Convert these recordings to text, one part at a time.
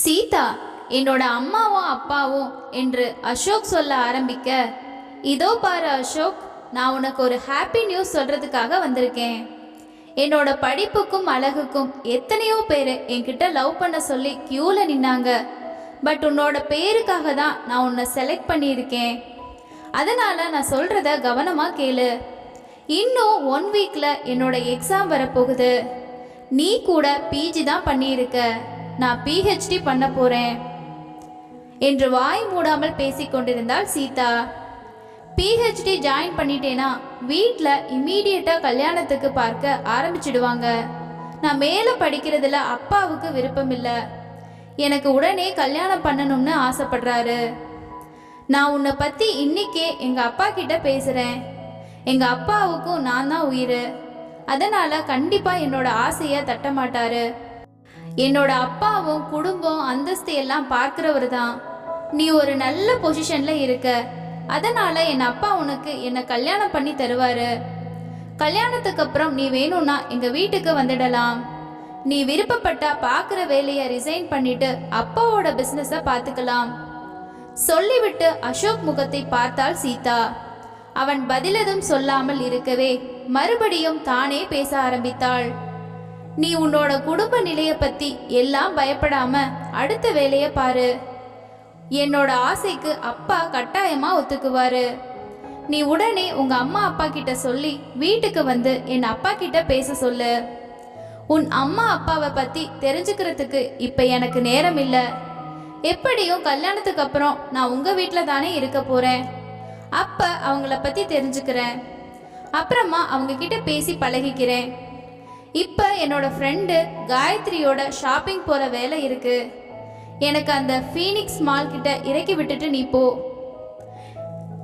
சீதா என்னோட அம்மாவும் அப்பாவும் என்று அசோக் சொல்ல ஆரம்பிக்க இதோ பாரு அசோக் நான் உனக்கு ஒரு ஹாப்பி நியூஸ் சொல்றதுக்காக வந்திருக்கேன். என்னோட படிப்புக்கும் அழகுக்கும் எத்தனையோ பேர் என்கிட்ட லவ் பண்ண சொல்லி க்யூவில் நின்னாங்க. பட் உன்னோட பேருக்காக தான் நான் உன்னை செலக்ட் பண்ணியிருக்கேன். அதனால் நான் சொல்கிறத கவனமாக கேளு. இன்னும் ஒன் வீக்கில் என்னோட எக்ஸாம் வரப்போகுது. நீ கூட பிஜி தான் பண்ணியிருக்க. நான் பிஹெச்டி பண்ண போறேன். என்று வாய் மூடாமல் பேசிக்கொண்டிருந்தாள் சீதா. பிஹெச்டி ஜாயின் பண்ணிட்டேனா? வீட்டில் இம்மீடியட்டாக கல்யாணத்துக்கு பார்க்க ஆரம்பிச்சிடுவாங்க. நான் மேலே படிக்கிறதுல அப்பாவுக்கு விருப்பம் இல்லை எனக்கு உடனே கல்யாணம் பண்ணணும்னு ஆசைப்படுறாரு. நான் உன்னை பற்றி இன்னைக்கே எங்கள் அப்பா கிட்ட பேசுகிறேன் எங்கள் அப்பாவுக்கும் நான் தான் உயிர். அதனால் கண்டிப்பாக என்னோட ஆசையை தட்ட மாட்டாரு என்னோட அப்பாவும் குடும்பம் அந்தஸ்து எல்லாம் பார்க்குறவர் தான் நீ ஒரு நல்ல பொசிஷன்ல இருக்க. அதனால என் அப்பா உனக்கு என்னை கல்யாணம் பண்ணி தருவாரு. கல்யாணத்துக்கு அப்புறம் நீ வேணும்னா எங்க வீட்டுக்கு வந்துடலாம். நீ விருப்பப்பட்டா பார்க்குற வேலையை ரிசைன் பண்ணிட்டு அப்பாவோட பிஸ்னஸை பார்த்துக்கலாம் சொல்லிவிட்டு அசோக் முகத்தை பார்த்தாள் சீதா. அவன் பதிலதும் சொல்லாமல் இருக்கவே மறுபடியும் தானே பேச ஆரம்பித்தாள். நீ உன்னோட குடும்ப நிலைய பத்தி எல்லாம் பயப்படாம அடுத்த வேலைய பாரு. என்னோட ஆசைக்கு அப்பா கட்டாயமா ஒத்துக்குவாரு. நீ உடனே உங்க அம்மா அப்பா கிட்ட சொல்லி வீட்டுக்கு வந்து என் அப்பா கிட்ட பேச சொல்லு. உன் அம்மா அப்பாவை பத்தி தெரிஞ்சுக்கிறதுக்கு இப்ப எனக்கு நேரம் இல்ல. எப்படியும் கல்யாணத்துக்கு அப்புறம் நான் உங்க வீட்டில் தானே இருக்க போறேன். அப்ப அவங்கள பத்தி தெரிஞ்சுக்கிறேன். அப்புறமா அவங்க கிட்ட பேசி பழகிக்கிறேன். இப்போ என்னோட ஃப்ரெண்டு காயத்ரியோட ஷாப்பிங் போகிற வேலை இருக்கு. எனக்கு அந்த ஃபீனிக்ஸ் மால் கிட்ட இறக்கி விட்டுட்டு நீ போ.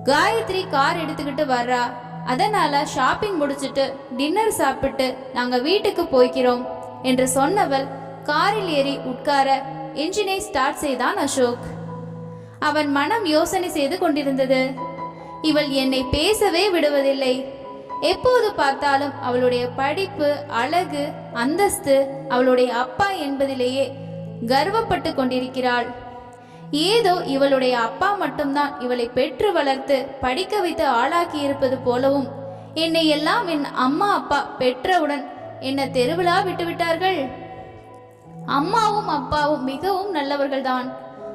காயத்ரி கார் எடுத்துக்கிட்டு வர்றா. அதனால ஷாப்பிங் முடிச்சுட்டு டின்னர் சாப்பிட்டு நாங்கள் வீட்டுக்கு போய்க்கிறோம் என்று சொன்னவள் காரில் ஏறி உட்கார என்ஜினை ஸ்டார்ட் செய்தான் அசோக். அவன் மனம் யோசனை செய்து கொண்டிருந்தது. இவள் என்னை பேசவே விடுவதில்லை. எப்போது பார்த்தாலும் அவளுடைய படிப்பு அழகு அந்தஸ்து அவளுடைய அப்பா என்பதிலேயே கர்வப்பட்டு கொண்டிருக்கிறாள். ஏதோ இவளுடைய அப்பா மட்டும்தான் இவளை பெற்று வளர்த்து படிக்க வைத்து ஆளாக்கி இருப்பது போலவும் என்னை எல்லாம் என் அம்மா அப்பா பெற்றவுடன் என்ன தெருவிழா விட்டுவிட்டார்கள்? அம்மாவும் அப்பாவும் மிகவும் நல்லவர்கள்தான்.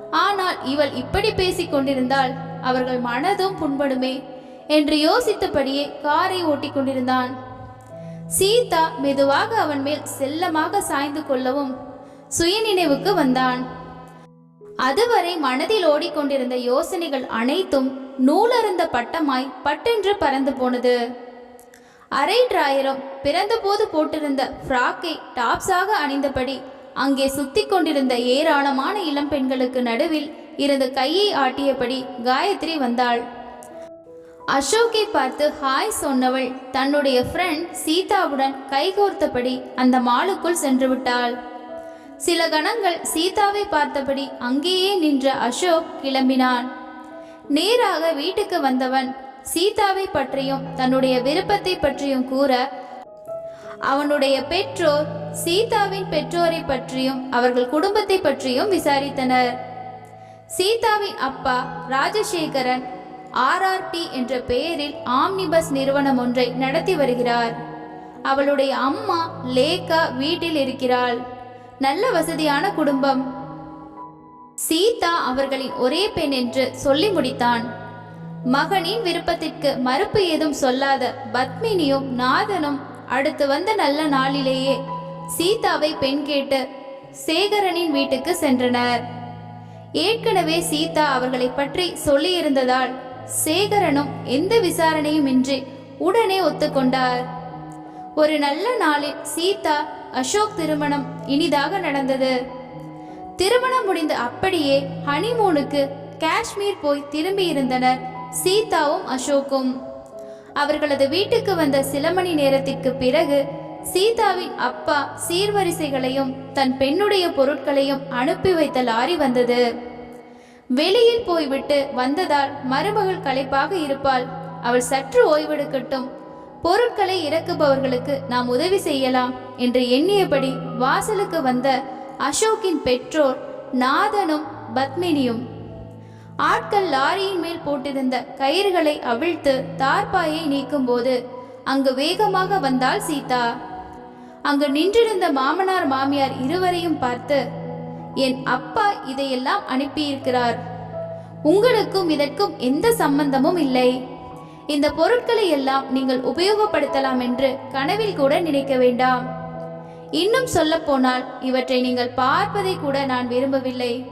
ஆனால் இவள் இப்படி பேசிக் கொண்டிருந்தால் அவர்கள் மனதும் புண்படுமே. என்று யோசித்தபடியே காரை ஓட்டிக் கொண்டிருந்தான் சீதா மெதுவாக அவன் மேல் செல்லமாக சாய்ந்து கொள்ளவும் சுயநினைவுக்கு வந்தான். அதுவரை மனதில் ஓடிக்கொண்டிருந்த யோசனைகள் அனைத்தும் நூலருந்த பட்டமாய் பட்டென்று பறந்து போனது. அரை டிராயரும் பிறந்தபோது போட்டிருந்த ஃப்ராக்கை டாப்ஸாக அணிந்தபடி அங்கே சுத்திக் கொண்டிருந்த ஏராளமான இளம் பெண்களுக்கு நடுவில் இருந்து கையை ஆட்டியபடி காயத்ரி வந்தாள். அசோக்கை பார்த்து ஹாய் சொன்னவள். தன்னுடைய ஃப்ரெண்ட் சீதாவுடன் கைகோர்த்தபடி அந்த மாலுக்குள் சென்று விட்டாள். சில கணங்கள் சீதாவை பார்த்தபடி அங்கேயே நின்ற அசோக் கிளம்பினான். நேராக வீட்டுக்கு வந்தவன் சீதாவை பற்றியும் தன்னுடைய விருப்பத்தை பற்றியும் கூற அவனுடைய பெற்றோர் சீதாவின் பெற்றோரை பற்றியும் அவர்கள் குடும்பத்தை பற்றியும் விசாரித்தனர். சீதாவின் அப்பா ராஜசேகரன் ஆர்ஆர்டி என்ற பெயரில் ஆம்னிபஸ் நிறுவனம் ஒன்றை நடத்தி வருகிறார். அவளுடைய அம்மா லேகா வீட்டில் இருக்கிறாள். நல்ல வசதியான குடும்பம். சீதா அவர்களின் ஒரே பெண் என்று சொல்லி முடித்தான். மகனின் விருப்பத்திற்கு மறுப்பு ஏதும் சொல்லாத பத்மினியும் நாதனும் அடுத்து வந்த நல்ல நாளிலேயே சீதாவை பெண் கேட்டு சேகரனின் வீட்டுக்கு சென்றனர். ஏற்கனவே சீதா அவர்களை பற்றி சொல்லியிருந்ததால் சேகரனும் எந்த விசாரணையும் இன்றி உடனே ஒத்துக்கொண்டார். ஒரு நல்ல நாளில் சீதா அசோக் திருமணம் இனிதாக நடந்தது. திருமணம் முடிந்து அப்படியே ஹனிமூனுக்கு காஷ்மீர் போய் திரும்பி இருந்தனர் சீதாவும் அசோக்கும். அவர்களது வீட்டுக்கு வந்த சில மணி நேரத்திற்கு பிறகு சீதாவின் அப்பா சீர்வரிசைகளையும் தன் பெண்ணுடைய பொருட்களையும் அனுப்பி வைத்த லாரி வந்தது. வெளியில் போய்விட்டு வந்ததால் மருமகள் களைப்பாக இருப்பாள். அவள் சற்று ஓய்வெடுக்கட்டும். பொருட்களை இறக்குபவர்களுக்கு நாம் உதவி செய்யலாம் என்று எண்ணியபடி வாசலுக்கு வந்த அசோக்கின் பெற்றோர் நாதனும் பத்மினியும். ஆட்கள் லாரியின் மேல் போட்டிருந்த கயிறுகளை அவிழ்த்து தார்பாயை நீக்கும்போது அங்கு வேகமாக வந்தாள் சீதா. அங்கு நின்றிருந்த மாமனார் மாமியார் இருவரையும் பார்த்து என் அப்பா இதையெல்லாம் அனுப்பியிருக்கிறார். உங்களுக்கும் இதற்கும் எந்த சம்பந்தமும் இல்லை. இந்த பொருட்களை எல்லாம் நீங்கள் உபயோகப்படுத்தலாம் என்று கனவில் கூட நினைக்க வேண்டாம். இன்னும் சொல்லப்போனால் இவற்றை நீங்கள் பார்ப்பதை கூட நான் விரும்பவில்லை.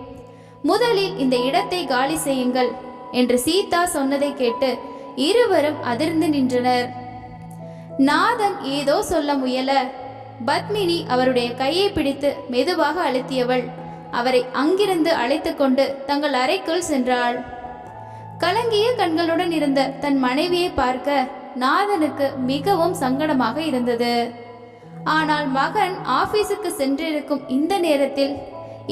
முதலில் இந்த இடத்தை காலி செய்யுங்கள் என்று சீதா சொன்னதை கேட்டு இருவரும் அதிர்ந்து நின்றனர். நாதன் ஏதோ சொல்ல முயல. பத்மினி அவருடைய கையை பிடித்து மெதுவாக அழுத்தியவள் அவரை அங்கிருந்து அழைத்து கொண்டு தங்கள் அறைக்குள் சென்றாள். கலங்கிய கண்களுடன் இருந்த தன் மனைவியை பார்க்க நாதனுக்கு மிகவும் சங்கடமாக இருந்தது. ஆனால் மகன் ஆபீஸுக்கு சென்றிருக்கும் இந்த நேரத்தில்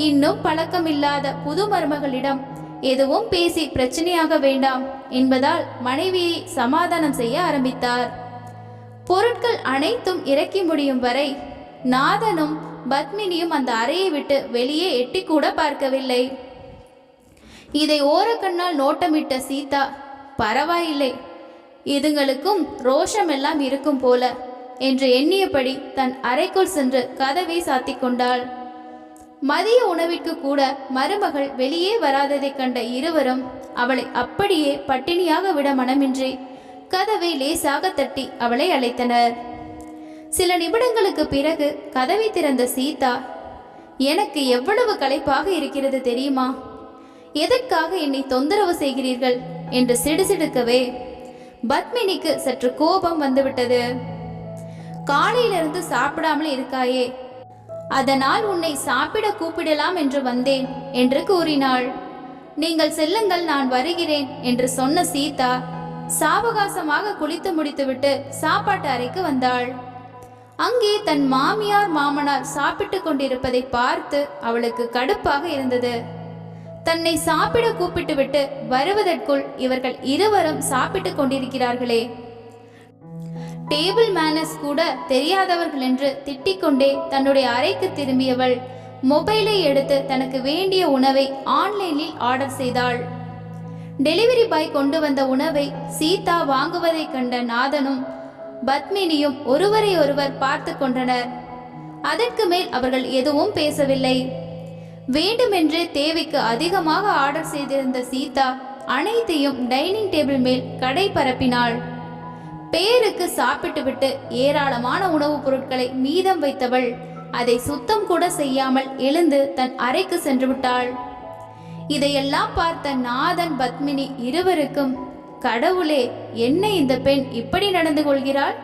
இன்னும் பழக்கமில்லாத புது மருமகளிடம் எதுவும் பேசி பிரச்சனையாக வேண்டாம் என்பதால் மனைவியை சமாதானம் செய்ய ஆரம்பித்தார். பொருட்கள் அனைத்தும் இறக்கி முடியும் வரை நாதனும் பத்மினியும் அந்த அறையை விட்டு வெளியே எட்டி கூட பார்க்கவில்லை. இதை ஓரக்கண்ணால் நோட்டமிட்ட சீதா பரவாயில்லை இதுங்களுக்கும் ரோஷமெல்லாம் இருக்கும் போல என்று எண்ணியபடி தன் அறைக்குள் சென்று கதவை சாத்திக் கொண்டாள். மதிய உணவிற்கு கூட மருமகள் வெளியே வராததைக் கண்ட இருவரும் அவளை அப்படியே பட்டினியாக விட மனமின்றி கதவை லேசாக தட்டி அவளை அழைத்தனர். சில நிமிடங்களுக்கு பிறகு கதவை திறந்த சீதா எனக்கு எவ்வளவு களைப்பாக இருக்கிறது தெரியுமா? எதற்காக என்னை தொந்தரவு செய்கிறீர்கள்? என்று சிடுசிடுக்கவே பத்மினிக்கு சற்று கோபம் வந்துவிட்டது. காலையிலிருந்து சாப்பிடாமல் இருக்காயே அதனால் உன்னை சாப்பிட கூப்பிடலாம் என்று வந்தேன் என்று கூறினாள். நீங்கள் செல்லுங்கள் நான் வருகிறேன் என்று சொன்ன சீதா சாவகாசமாக குளித்து முடித்துவிட்டு சாப்பாட்டு அறைக்கு வந்தாள். அங்கே தன் மாமியார் மாமனார் சாப்பிட்டு கொண்டிருப்பதை பார்த்து அவளுக்கு கடுப்பாக இருந்தது. தன்னை சாப்பிட கூப்பிட்டுவிட்டு வருவதற்குள் இவர்கள் இருவரும் சாப்பிட்டு கொண்டிருக்கிறார்களே. டேபிள் மேனஸ் கூட தெரியாதவர்கள் என்று திட்டிக்கொண்டே தன்னுடைய அறைக்கு திரும்பியவள் மொபைலை எடுத்து தனக்கு வேண்டிய உணவை ஆன்லைனில் ஆர்டர் செய்தாள். டெலிவரி பாய் கொண்டு வந்த உணவை சீதா வாங்குவதைக் கண்ட நாதனும் பத்மினியும் ஒருவரை ஒருவர் பார்த்து கொண்டனர். அதற்கு மேல் அவர்கள் எதுவும் பேசவில்லை. வேண்டுமென்றே தேவைக்கு அதிகமாக ஆர்டர் செய்திருந்த சீதா அனைத்தையும் டைனிங் டேபிள் மேல் கடை பரப்பினாள். பேருக்கு சாப்பிட்டுவிட்டு ஏராளமான உணவுப் பொருட்களை மீதம் வைத்தவள் அதை சுத்தம் கூட செய்யாமல் எழுந்து தன் அறைக்கு சென்று விட்டாள். இதையெல்லாம் பார்த்த நாதன் பத்மினி இருவருக்கும் கடவுளே என்ன இந்த பெண் இப்படி நடந்து கொள்கிறாள்?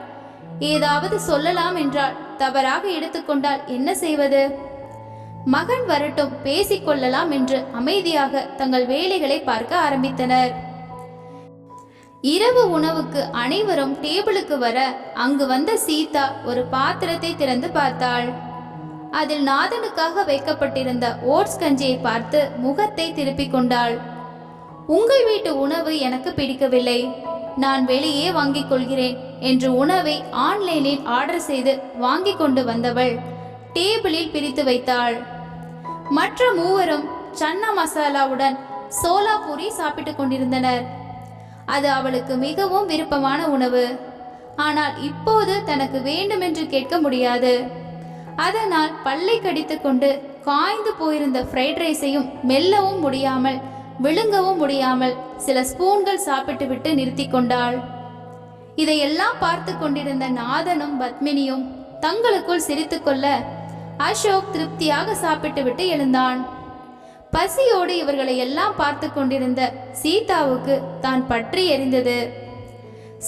ஏதாவது சொல்லலாம் என்றால் தவறாக எடுத்துக்கொண்டால் என்ன செய்வது? மகன் வரட்டும் பேசிக்கொள்ளலாம் என்று அமைதியாக தங்கள் வேலைகளை பார்க்க ஆரம்பித்தனர். இரவு உணவுக்கு அனைவரும் டேபிளுக்கு வர அங்கு வந்த சீதா ஒரு பாத்திரத்தை திறந்து பார்த்தாள். அதில் நாதனுக்காக வைக்கப்பட்டிருந்த ஓட்ஸ் கஞ்சியை பார்த்து முகத்தை திருப்பிக் கொண்டாள். உங்கள் வீட்டு உணவு எனக்கு பிடிக்கவில்லை. நான் வெளியே வாங்கிக் கொள்கிறேன் என்று உணவை ஆன்லைனில் ஆர்டர் செய்து வாங்கி கொண்டு வந்தவள் டேபிளில் பிரித்து வைத்தாள். மற்ற மூவரும் சன்னா மசாலாவுடன் சோலா பூரி சாப்பிட்டுக் கொண்டிருந்தனர். அது அவளுக்கு மிகவும் விருப்பமான உணவு. ஆனால் இப்போது தனக்கு வேண்டுமென்று கேட்க முடியாது. அதனால் பல்லை கடித்துக்கொண்டு காய்ந்து போயிருந்த ஃப்ரைட் ரைஸையும் மெல்லவும் முடியாமல் விழுங்கவும் முடியாமல் சில ஸ்பூன்கள் சாப்பிட்டுவிட்டு நிறுத்தி கொண்டாள். இதையெல்லாம் பார்த்து கொண்டிருந்த நாதனும் பத்மினியும் தங்களுக்குள் சிரித்துக்கொள்ள அசோக் திருப்தியாக சாப்பிட்டுவிட்டு எழுந்தான். பசியோடு இவர்களை எல்லாம் பார்த்து கொண்டிருந்த சீதாவுக்கு தான் பற்றி எரிந்தது.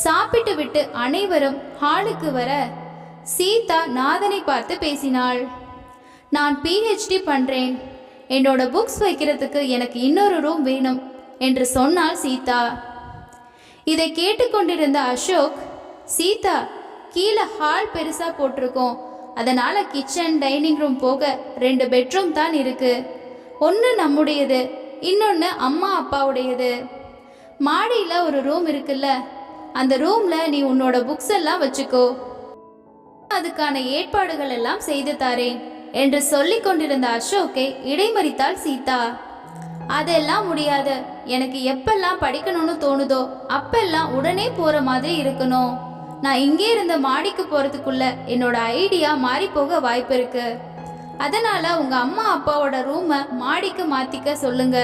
சாப்பிட்டு விட்டு அனைவரும் ஹாலுக்கு வர சீதா நாதனை பார்த்து பேசினாள். நான் பிஹெச்டி பண்றேன். என்னோட புக்ஸ் வைக்கிறதுக்கு எனக்கு இன்னொரு ரூம் வேணும் என்று சொன்னாள் சீதா. இதை கேட்டுக்கொண்டிருந்த அசோக் சீதா கீழே ஹால் பெருசாக போட்டிருக்கோம். அதனால் கிச்சன் டைனிங் ரூம் போக ரெண்டு பெட்ரூம் தான் இருக்கு. ஒன்று நம்முடையது இன்னொன்று அம்மா அப்பாவுடையது. மாடியில் ஒரு ரூம் இருக்குல்ல அந்த ரூமில் நீ உன்னோட புக்ஸ் எல்லாம் வச்சுக்கோ. அதுக்கான ஏற்பாடுகள் எல்லாம் செய்து தாரேன். என்று சொல்லிக் கொண்டிருந்த அசோக்கை இடைமறித்தாள் சீதா. அதெல்லாம் முடியாது. எனக்கு எப்பெல்லாம் படிக்கணும்னு தோணுதோ அப்பெல்லாம் உடனே போற மாதிரி இருக்கணும். நான் இங்கே இருந்த மாடிக்கு போறதுக்குள்ள என்னோட ஐடியா மாறி போக வாய்ப்பு இருக்கு. அதனால உங்க அம்மா அப்பாவோட ரூமை மாடிக்கு மாத்திக்க சொல்லுங்க.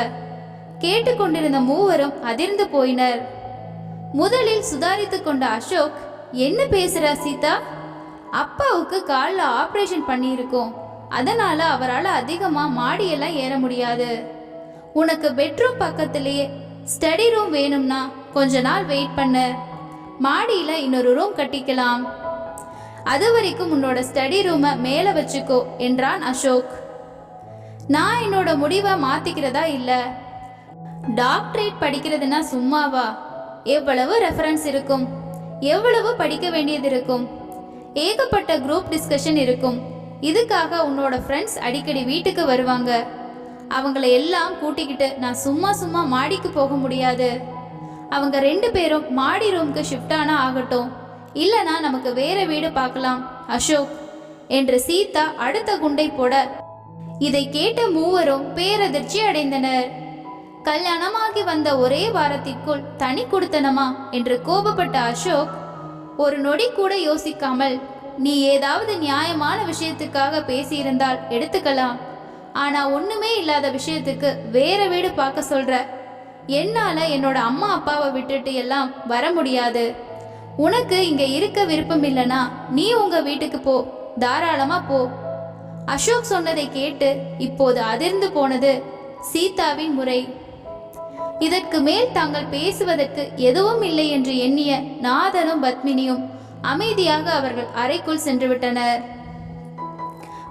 கேட்டுக்கொண்டிருந்த மூவரும் அதிர்ந்து போயினர். முதலில் சுதாரித்து கொண்ட அசோக் என்ன பேசுற சீதா? அப்பாவுக்கு காலில் ஆப்ரேஷன் பண்ணியிருக்கோம். அதனால அவரால் அதிகமா மாடியெல்லாம் ஏற முடியாது. உனக்கு பெட்ரூம் பக்கத்திலேயே ஸ்டடி ரூம் வேணும்னா கொஞ்ச நாள் வெயிட் பண்ணு. மாடியில இன்னொரு ரூம் கட்டிக்கலாம். அது வரைக்கும் உன்னோட ஸ்டடி ரூமை மேலே வச்சுக்கோ என்றான் அசோக். நான் என்னோட முடிவை மாத்திக்கிறதா இல்லை? டாக்டரேட் படிக்கிறதுனா சும்மாவா? எவ்வளவு ரெஃபரன்ஸ் இருக்கும்? எவ்வளவு படிக்க வேண்டியது இருக்கும்? ஏகப்பட்ட குரூப் டிஸ்கஷன் இருக்கும். இதுக்காக உன்னோட ஃப்ரெண்ட்ஸ் அடிக்கடி வீட்டுக்கு வருவாங்க. அவங்கள எல்லாம் கூட்டிக்கிட்டு நான் சும்மா சும்மா மாடிக்கு போக முடியாது. அவங்க ரெண்டு பேரும் மாடி ரூம்க்கு ஷிஃப்ட் ஆனால் ஆகட்டும். இல்லனா நமக்கு வேற வீடு பார்க்கலாம். அசோக் என்று சீதா அடுத்த குண்டை போட இதை கேட்ட மூவரும் பேரதிர்ச்சி அடைந்தனர். கல்யாணமாகி வந்த ஒரே வாரத்திற்குள் தனி கொடுத்தனமா? என்று கோபப்பட்ட அசோக் ஒரு நொடி கூட யோசிக்காமல் நீ ஏதாவது நியாயமான விஷயத்துக்காக பேசியிருந்தால் எடுத்துக்கலாம். ஆனா ஒண்ணுமே இல்லாத விஷயத்துக்கு வேற வீடு பார்க்க சொல்ற. என்னால என்னோட அம்மா அப்பாவை விட்டுட்டு எல்லாம் வர முடியாது. உனக்கு இங்க இருக்க விருப்பம் இல்லனா நீ உங்க வீட்டுக்கு போ. தாராளமா போ. அசோக் சொன்னதை கேட்டு இப்போது அதிர்ந்து போனது சீதாவின் முறை. இதற்கு மேல் தாங்கள் பேசுவதற்கு எதுவும் இல்லை என்று எண்ணிய நாதனும் பத்மினியும் அமைதியாக அவர்கள் அறைக்குள் சென்று விட்டனர்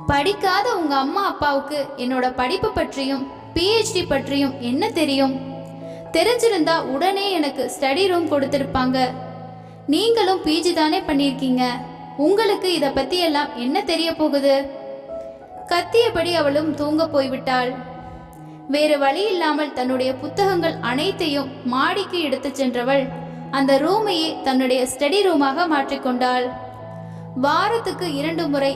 படிக்காத உங்க அம்மா அப்பாவுக்கு என்னோட படிப்பு பற்றியும் பிஹெச்டி பற்றியும் என்ன தெரியும்? தெரிஞ்சிருந்தா உடனே எனக்கு ஸ்டடி ரூம் கொடுத்துருப்பாங்க. நீங்களும் பிஜி தானே பண்ணியிருக்கீங்க? உங்களுக்கு இதை பத்தி எல்லாம் என்ன தெரிய போகுது? கத்தியபடி அவளும் தூங்க போய்விட்டாள். வேறு வழி இல்லாமல் தன்னுடைய புத்தகங்கள் அனைத்தையும் மாடிக்கு எடுத்துச் சென்றவள் அந்த ரூமையே தன்னுடைய ஸ்டடி ரூமாக மாற்றிக்கொண்டாள். வாரத்துக்கு இரண்டு முறை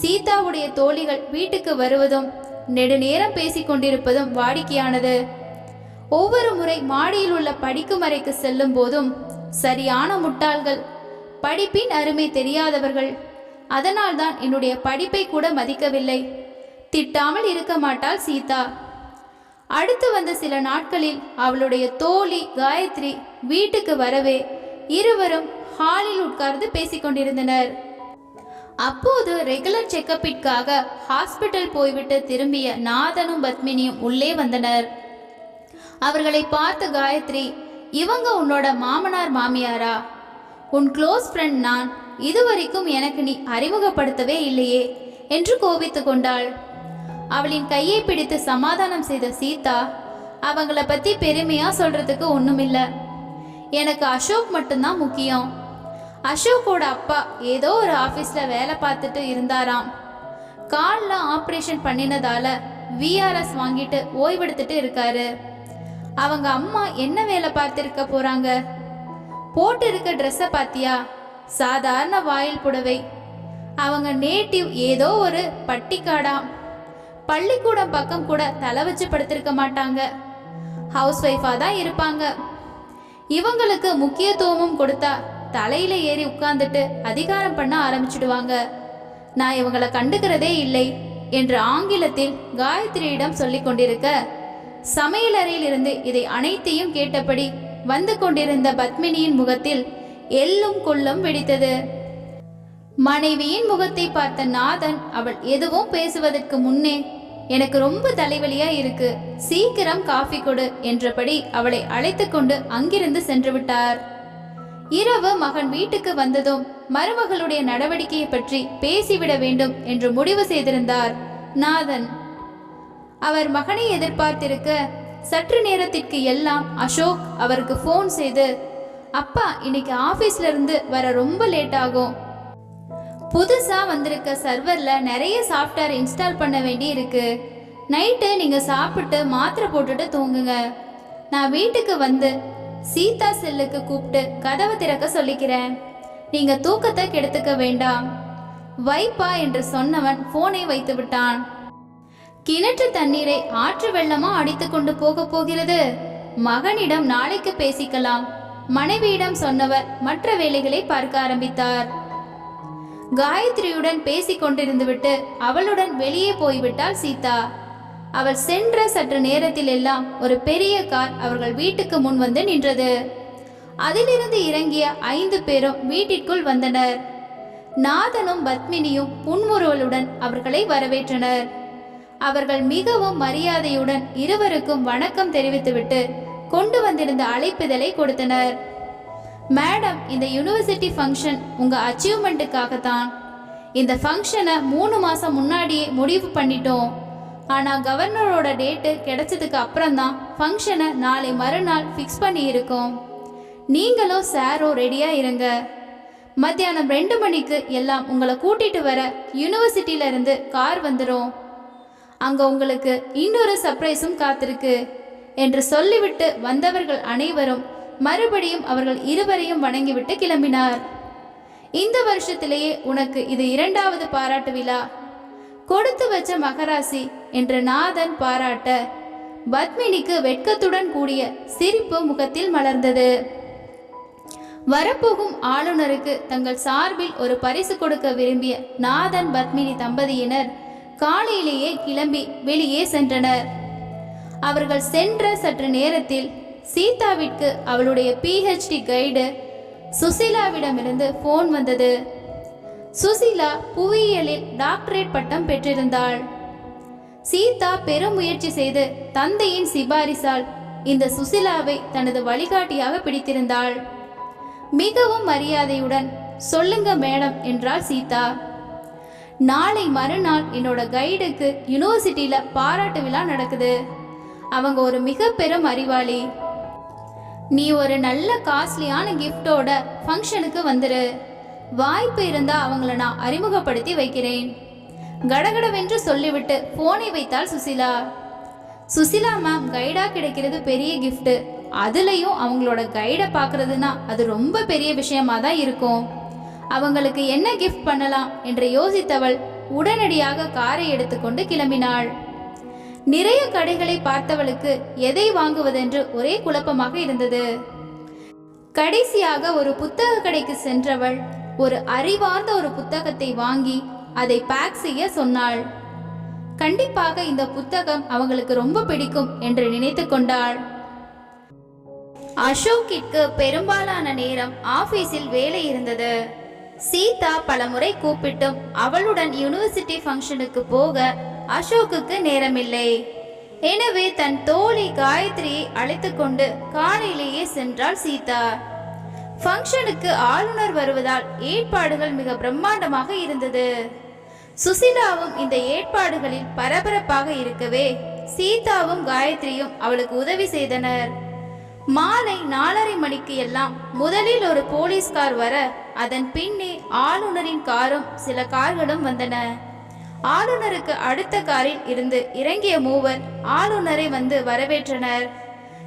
சீதாவுடைய தோழிகள் வீட்டுக்கு வருவதும் நெடுநேரம் பேசிக் கொண்டிருப்பதும் வாடிக்கையானது. ஒவ்வொரு முறை மாடியில் உள்ள படிக்கும் அறைக்கு செல்லும் போதும் சரியான முட்டாள்கள் படிப்பின் அருமை தெரியாதவர்கள் அதனால்தான் என்னுடைய படிப்பை கூட மதிக்கவில்லை. திட்டாமல் இருக்க மாட்டாள் சீதா. அடுத்து வந்த சில நாட்களில் அவளுடைய தோழி காயத்ரி வீட்டுக்கு வரவே இருவரும் ஹாலில் உட்கார்ந்து பேசிக்கொண்டிருந்தனர் அப்போது ரெகுலர் செக்கப்பிற்காக ஹாஸ்பிட்டல் போய்விட்டு திரும்பிய நாதனும் பத்மினியும் உள்ளே வந்தனர். அவர்களை பார்த்த காயத்ரி இவங்க உன்னோட மாமனார் மாமியாரா? உன் க்ளோஸ் ஃப்ரெண்ட் நான் இதுவரைக்கும் எனக்கு நீ அறிமுகப்படுத்தவே இல்லையே என்று கோபித்து கொண்டாள். அவளின் கையை பிடித்து சமாதானம் செய்த சீதா அவங்கள பத்தி பெருமையா சொல்றதுக்கு ஒன்றுமில்லை எனக்கு அசோக் மட்டும்தான் முக்கியம். அசோக்கோட அப்பா ஏதோ ஒரு ஆபீஸ்ல வேலை பார்த்துட்டு இருந்தாராம். கால்ல ஆப்ரேஷன் பண்ணினதால விஆர்எஸ் வாங்கிட்டு ஓய்வெடுத்துட்டு இருக்காரு. அவங்க அம்மா என்ன வேலை பார்த்துருக்க போறாங்க? போட்டு இருக்க ட்ரெஸ்ஸை பாத்தியா சாதாரண வாயில் புடவை. அவங்க நேட்டிவ் ஏதோ ஒரு பட்டிக்காடாம். பள்ளிக்கூடம் பக்கம் கூட தலை வச்சு படுத்திருக்க மாட்டாங்க. ஹவுஸ் ஒய்ஃபாக தான் இருப்பாங்க. இவங்களுக்கு முக்கியத்துவமும் கொடுத்தா தலையில ஏறி உட்கார்ந்துட்டு அதிகாரம் பண்ண ஆரம்பிச்சிடுவாங்க. நான் இவங்களை கண்டுக்கிறதே இல்லை என்று ஆங்கிலத்தில் காயத்ரியிடம் சொல்லிக் கொண்டிருக்க சமையலறையில் இருந்து இதை அனைத்தையும் கேட்டபடி வந்து கொண்டிருந்த பத்மினியின் முகத்தில் எல்லும் கொள்ளும் வெடித்தது. மனைவியின் முகத்தை பார்த்த நாதன் அவள் எதுவும் பேசுவதற்கு முன்னே எனக்கு ரொம்ப தலைவலியா இருக்கு. சீக்கிரம் காஃபி கொடு என்றபடி அவளை அழைத்து கொண்டு அங்கிருந்து சென்று விட்டார். இரவு மகன் வீட்டுக்கு வந்ததும் மருமகளுடைய நடவடிக்கையை பற்றி பேசிவிட வேண்டும் என்று முடிவு செய்திருந்தார். நாதன். அவர் மகனை எதிர்பார்த்திருக்க சற்று நேரத்திற்கு எல்லாம் அசோக் அவருக்கு ஃபோன் செய்து அப்பா இன்னைக்கு ஆபீஸ்ல இருந்து வர ரொம்ப லேட் ஆகும். புதுசாக வந்திருக்க சர்வரில் நிறைய சாஃப்ட்வேர் இன்ஸ்டால் பண்ண வேண்டி இருக்கு நைட்டு நீங்கள் சாப்பிட்டு மாத்திரை போட்டுட்டு தூங்குங்க. நான் வீட்டுக்கு வந்து சீதா செல்லுக்கு கூப்பிட்டு கதவை திறக்க சொல்லிக்கிறேன். நீங்கள் தூக்கத்தை கெடுத்துக்க வேண்டாம். வைப்பா என்று சொன்னவன் ஃபோனை வைத்து விட்டான். கிணற்று தண்ணீரை ஆற்று வெள்ளமா அடித்து கொண்டு போக போகிறது. மகனிடம் நாளைக்கு பேசிக்கலாம். மனைவியிடம் சொன்னவர் மற்ற வேலைகளை பார்க்க ஆரம்பித்தார். காயத்ரியுடன் பேசிக் கொண்டிருந்துவிட்டு அவளுடன் வெளியே போய்விட்டாள் சீதா. அவள் சென்ற சற்று நேரத்தில் எல்லாம் ஒரு பெரிய கார் அவர்கள் வீட்டுக்கு முன் வந்து நின்றது. அதிலிருந்து இறங்கிய ஐந்து பேரும் வீட்டிற்குள் வந்தனர். நாதனும் பத்மினியும் புன்முறுவலுடன் அவர்களை வரவேற்றனர். அவர்கள் மிகவும் மரியாதையுடன் இருவருக்கும் வணக்கம் தெரிவித்துவிட்டு கொண்டு வந்திருந்த அழைப்பிதழை கொடுத்தனர். மேடம் இந்த யூனிவர்சிட்டி ஃபங்க்ஷன் உங்கள் அச்சீவ்மெண்ட்டுக்காக தான் இந்த ஃபங்க்ஷனை மூணு மாதம் முன்னாடியே முடிவு பண்ணிட்டோம். ஆனால் கவர்னரோட டேட்டு கிடைச்சதுக்கு அப்புறம்தான் ஃபங்க்ஷனை நாளை மறுநாள் ஃபிக்ஸ் பண்ணி இருக்கோம் நீங்களும் சாரும் ரெடியாக இருங்க. மத்தியானம் ரெண்டு மணிக்கு எல்லாம் உங்களை கூட்டிகிட்டு வர யூனிவர்சிட்டியிலேருந்து கார் வந்துடும் அங்கே உங்களுக்கு இன்னொரு சர்ப்ரைஸும் காத்திருக்கு. என்று சொல்லிவிட்டு வந்தவர்கள் அனைவரும் மறுபடியும் அவர்கள் இருவரையும் வணங்கிவிட்டு கிளம்பினார். இந்த வருஷத்திலேயே உனக்கு இது இரண்டாவது பாராட்டு விழா. கொடுத்து வச்ச மகராசி என்று நாதன் பாராட்ட பத்மினிக்கு வெட்கத்துடன் கூடிய சிரிப்பு முகத்தில் மலர்ந்தது. வரப்போகும் ஆளுநருக்கு தங்கள் சார்பில் ஒரு பரிசு கொடுக்க விரும்பிய நாதன் பத்மினி தம்பதியினர் காலையிலேயே கிளம்பி வெளியே சென்றனர். அவர்கள் சென்ற சற்று நேரத்தில் சீதாவிற்கு அவளுடைய பிஹெச்டி கைடு சுசீலாவிடமிருந்து ஃபோன் வந்தது. சுசீலா புவியியலில் டாக்டரேட் பட்டம் பெற்றிருந்தாள். சீதா பெருமுயற்சி செய்து தந்தையின் சிபாரிசால் இந்த சுசிலாவை தனது வழிகாட்டியாக பிடித்திருந்தாள். மிகவும் மரியாதையுடன் சொல்லுங்க மேடம் என்றாள் சீதா. நாளை மறுநாள் என்னோட கைடுக்கு யுனிவர்சிட்டியில பாராட்டு விழா நடக்குது. அவங்க ஒரு மிக பெரும் அறிவாளி. நீ ஒரு நல்ல காஸ்ட்லியான கிஃப்டோட ஃபங்க்ஷனுக்கு வந்துரு. வாய்ப்பு இருந்தால் அவங்கள நான் அறிமுகப்படுத்தி வைக்கிறேன். கடகடவென்று சொல்லிவிட்டு ஃபோனை வைத்தாள் சுசிலா. சுசிலா மேம் கைடாக கிடைக்கிறது பெரிய கிஃப்ட்டு அதுலேயும் அவங்களோட கைடை பார்க்கறதுனா அது ரொம்ப பெரிய விஷயமா தான் இருக்கும். அவங்களுக்கு என்ன கிஃப்ட் பண்ணலாம் என்று யோசித்தவள் உடனடியாக காரை எடுத்துக்கொண்டு கிளம்பினாள். நிறைய கடைகளை பார்த்தவளுக்கு எதை வாங்குவதென்று ஒரே குழப்பமாக இருந்தது. கடைசியாக ஒரு புத்தக கடைக்கு சென்றவள் ஒரு அறிவார்ந்த ஒரு புத்தகத்தை வாங்கி அதை பேக் செய்ய சொன்னாள். கண்டிப்பாக இந்த புத்தகம் அவங்களுக்கு ரொம்ப பிடிக்கும் என்று நினைத்து கொண்டாள். அசோக்கிற்கு பெரும்பாலான நேரம் ஆபீஸில் வேலை இருந்தது. சீதா பலமுறை கூப்பிட்டும் அவளுடன் யூனிவர்சிட்டி ஃபங்க்ஷனுக்கு போக அசோக்குக்கு நேரமில்லை. எனவே தன் தோழி காயத்ரியை அழைத்து கொண்டு காலையிலேயே சென்றாள் சீதா. ஃபங்க்ஷனுக்கு ஆளுநர் வருவதால் ஏற்பாடுகள் மிக பிரம்மாண்டமாக இருந்தது. சுசிலாவும் இந்த ஏற்பாடுகளில் பரபரப்பாக இருக்கவே சீதாவும் காயத்ரியும் அவளுக்கு உதவி செய்தனர். மாலை நாலரை மணிக்கு எல்லாம் முதலில் ஒரு போலீஸ் கார் வர அதன் பின்னே ஆளுநரின் காரும் சில கார்களும் வந்தன. ஆளுநருக்கு அடுத்த காரில் இருந்து இறங்கிய மூவர் ஆளுநரை வந்து வரவேற்றனர்.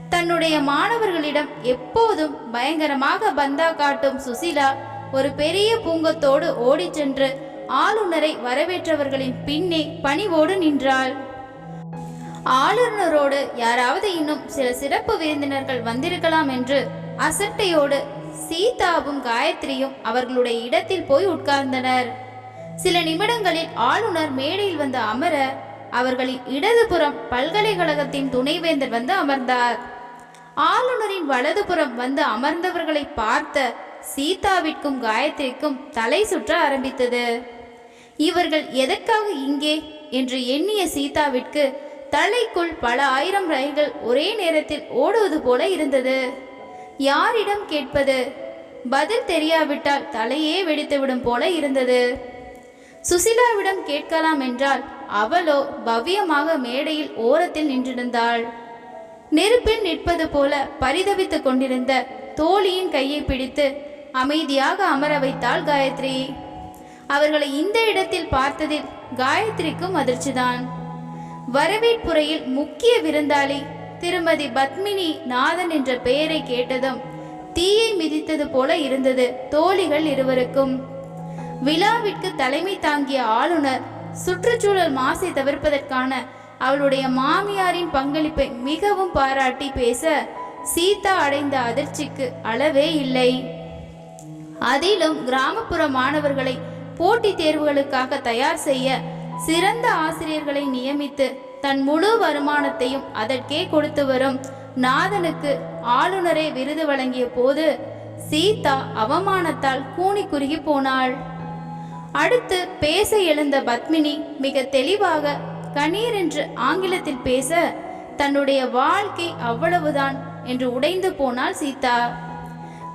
தன்னுடைய மாணவர்களிடம் எப்போதும் பயங்கரமாக பந்தா காட்டும் சுசிலா ஒரு பெரிய பூங்கத்தோடு ஓடிச் சென்று ஆளுநரை வரவேற்றவர்களின் பின்னே பணிவோடு நின்றாள். ஆளுநரோடு யாராவது இன்னும் சில சிறப்பு விருந்தினர்கள் வந்திருக்கலாம் என்று அசட்டையோடு சீதாவும் காயத்ரியும் அவர்களுடைய இடத்தில் போய் உட்கார்ந்தனர். சில நிமிடங்களில் ஆளுநர் மேடையில் வந்து அமர அவர்களின் இடதுபுறம் பல்கலைக்கழகத்தின் துணைவேந்தர் வந்து அமர்ந்தார். ஆளுநரின் வலதுபுறம் வந்து அமர்ந்தவர்களை பார்த்த சீதாவிற்கும் காயத்ரிக்கும் தலை சுற்ற ஆரம்பித்தது. இவர்கள் எதற்காக இங்கே? என்று எண்ணிய சீதாவிற்கு தலைக்குள் பல ஆயிரம் ரயில்கள் ஒரே நேரத்தில் ஓடுவது போல இருந்தது. யாரிடம் கேட்பது? பதில் தெரியாவிட்டால் தலையே வெடித்துவிடும் போல இருந்தது. சுசிலாவிடம் கேட்கலாம் என்றால் அவளோ பவ்யமாக மேடையில் ஓரத்தில் நின்றிருந்தாள். நெருப்பில் நிற்பது போல பரிதவித்துக் கொண்டிருந்த தோழியின் கையை பிடித்து அமைதியாக அமர வைத்தாள் காயத்ரி. அவர்களை இந்த இடத்தில் பார்த்ததில் காயத்ரிக்கும் அதிர்ச்சிதான். வரவேற்புரையில் முக்கிய விருந்தாளி திருமதி பத்மினி நாதன் என்ற பெயரை கேட்டதும் தீயை மிதித்தது போல இருந்தது தோழிகள் இருவருக்கும். விழாவிற்கு தலைமை தாங்கிய ஆளுநர் சுற்றுச்சூழல் மாசை தவிர்ப்பதற்கான அவளுடைய மாமியாரின் பங்களிப்பை மிகவும் பாராட்டி பேச சீதா அடைந்த அதிர்ச்சிக்கு அளவே இல்லை. அதிலும் கிராமப்புற மாணவர்களை போட்டித் தேர்வுகளுக்காக தயார் செய்ய சிறந்த ஆசிரியர்களை நியமித்து தன் முழு வருமானத்தையும் அதற்கே கொடுத்து வரும் நாதனுக்கு ஆளுநரே விருது வழங்கிய போது சீதா அவமானத்தால் கூனி குறுகி போனாள். அடுத்து பேச எழுந்த பத்மினி மிக தெளிவாக கணீர் என்று ஆங்கிலத்தில் பேச தன்னுடைய வாழ்க்கை அவ்வளவுதான் என்று உடைந்து போனாள் சீதா.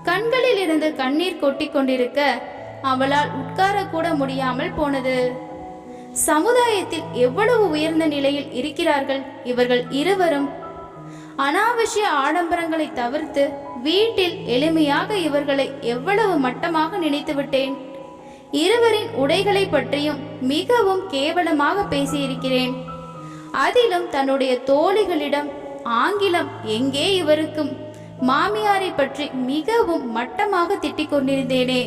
கண்களில் இருந்து கண்ணீர் கொட்டிக் கொண்டிருக்க அவளால் உட்காரக்கூட முடியாமல் போனது. சமுதாயத்தில் எவ்வளவு உயர்ந்த நிலையில் இருக்கிறார்கள் இவர்கள் இருவரும். அனாவசிய ஆடம்பரங்களை தவிர்த்து வீட்டில் எளிமையாக இவர்களை எவ்வளவு மட்டமாக நினைத்து விட்டேன். இருவரின் உடைகளை பற்றியும் மிகவும் கேவலமாக பேசியிருக்கிறேன். அதிலும் தன்னுடைய தோழிகளிடம் ஆங்கிலம் எங்கே இவருக்கும்? மாமியாரை பற்றி மிகவும் மட்டமாக திட்டிக் கொண்டிருந்தேனே.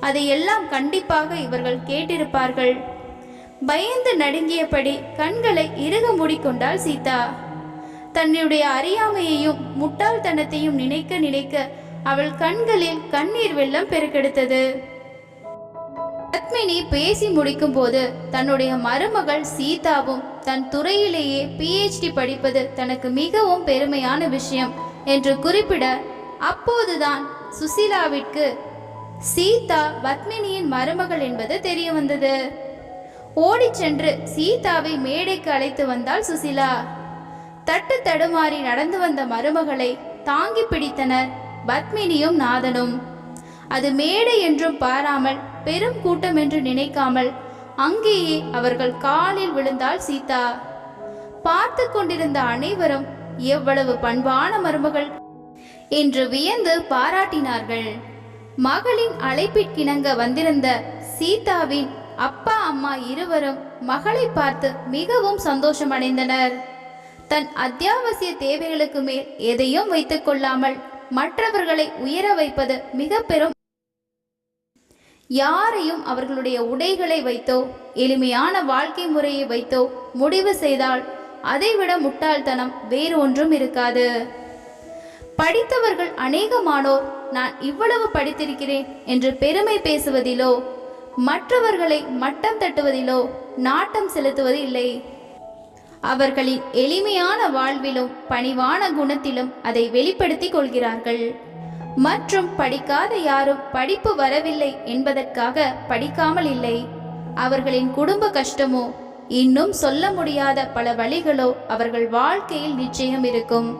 அதையெல்லாம் கண்டிப்பாக இவர்கள் கேட்டிருப்பார்கள் பயந்து நடுங்கியபடி கண்களை இறுக மூடிக்கொண்டாள் சீதா. தன்னுடைய அறியாமையையும் முட்டாள்தனத்தையும் நினைக்க நினைக்க அவள் கண்களில் கண்ணீர் வெள்ளம் பெருக்கெடுத்தது. பத்மினி பேசி முடிக்கும் போது தன்னுடைய மருமகள் சீதாவும் தன் துறையிலேயே பிஹெச்டி படிப்பது தனக்கு மிகவும் பெருமையான விஷயம் என்று குறிப்பிட அப்போதுதான் சுசீலாவிற்கு சீதா பத்மினியின் மருமகள் என்பது தெரிய வந்தது. ஓடி சென்று சீதாவை மேடைக்கு அழைத்து வந்தாள் சுசிலா. தட்டு தடுமாறி நடந்து வந்த மருமகளை தாங்கி பிடித்தனர் பத்மினியும் நாதனும். அது மேடை என்றும் பாராமல் பெரும் கூட்டம் என்று நினைக்காமல் அங்கேயே அவர்கள் காலில் விழுந்தாள் சீதா. பார்த்து கொண்டிருந்த அனைவரும் எவ்வளவு பண்பான மருமகள் என்று வியந்து பாராட்டினார்கள். மகளின் அழைப்பிற்கிணங்க வந்திருந்த சீதாவின் அப்பா அம்மா இருவரும் மகளை பார்த்து மிகவும் சந்தோஷமடைந்தனர். தன் அத்தியாவசிய தேவைகளுக்கு மேல் எதையும் வைத்துக் கொள்ளாமல் மற்றவர்களை உயர வைப்பது மிக பெரும் யாரையும் அவர்களுடைய உடைகளை வைத்தோ எளிமையான வாழ்க்கை முறையை வைத்தோ முடிவு செய்தால் அதைவிட முட்டாள்தனம் வேறு ஒன்றும் இருக்காது. படித்தவர்கள் அநேகமானோர் நான் இவ்வளவு படித்திருக்கிறேன் என்று பெருமை பேசுவதிலோ மற்றவர்களை மட்டம் தட்டுவதிலோ நாட்டம் செலுத்துவது இல்லை. அவர்களின் எளிமையான வாழ்விலும் பணிவான குணத்திலும் அதை வெளிப்படுத்திக் கொள்கிறார்கள். மற்றும் படிக்காத யாரும் படிப்பு வரவில்லை என்பதற்காக படிக்காமல் இல்லை. அவர்களின் குடும்ப கஷ்டமோ இன்னும் சொல்ல முடியாத பல வழிகளோ அவர்கள் வாழ்க்கையில் நிச்சயம் இருக்கும்.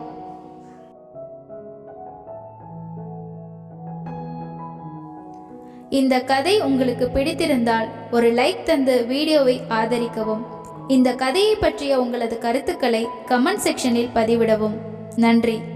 இந்த கதை உங்களுக்கு பிடித்திருந்தால் ஒரு லைக் தந்து வீடியோவை ஆதரிக்கவும். இந்த கதையை பற்றிய உங்களது கருத்துக்களை கமெண்ட் செக்ஷனில் பதிவிடவும். நன்றி.